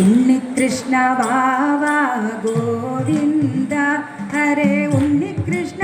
ഉണ്ണി കൃഷ്ണ വാവാ ഗോവിന്ദ. ഹരേ ഉണ്ണി കൃഷ്ണ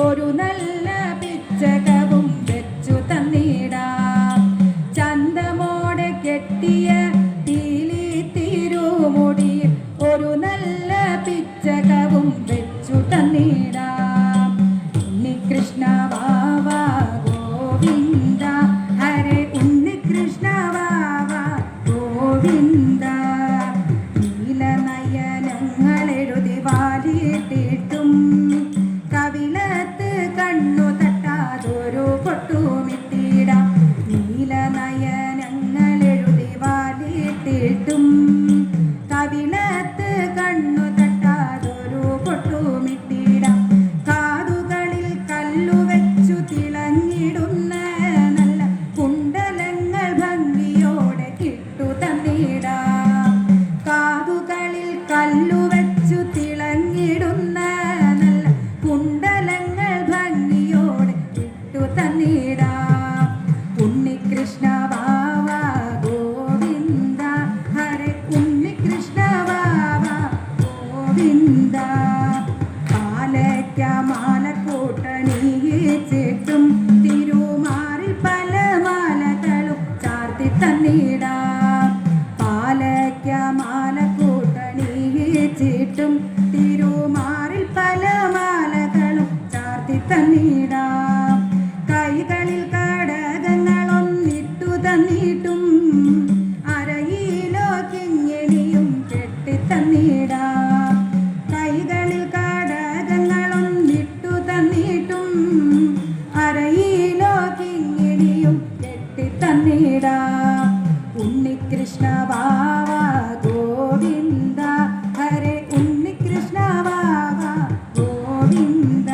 ഒരു നല്ല കഴുത്ത് കണ്ണു തട്ടാതൊരു കൊട്ടുമിട്ടിടാം. നീല നയനങ്ങൾ എഴുതി വാലിട്ടിട്ടും കവിളത്ത് കണ്ണു തട്ട വളർത്തി തന്നിടാം. പാലയ്ക്ക മാലക്കൂട്ടണിയിച്ചിട്ടും തിരുമാറിൽ പല മാലകളും ചാർത്തി തന്നിടാം. കൈകളിൽ ഘടകങ്ങളൊന്നിട്ടു തന്നിട്ടും അരയിലോ കിങ്ങിണിയും കെട്ടി തന്നിടാം. ഉണ്ണികൃഷ്ണ ബാവ ഗോവിന്ദ. ഹരേ ഉണ്ണികൃഷ്ണ ബാവ ഗോവിന്ദ.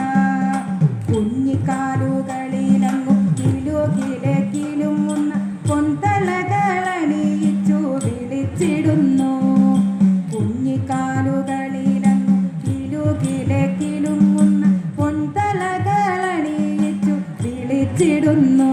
കുഞ്ഞിക്കാലുകളിലങ്ങു കിലോ കിടക്കിലും പൊന്തലകളണിയിച്ചു വിളിച്ചിടുന്നു. കുഞ്ഞിക്കാലുകളിലങ്ങു പൊന്തലകളണിയിച്ചു വിളിച്ചിടുന്നു.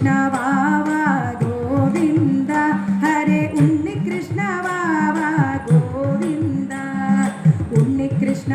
കൃഷ്ണ വാവ ഗോവിന്ദ. ഹരേ ഉണ്ണി കൃഷ്ണ ഗോവിന്ദ. ഉണ്ണി കൃഷ്ണ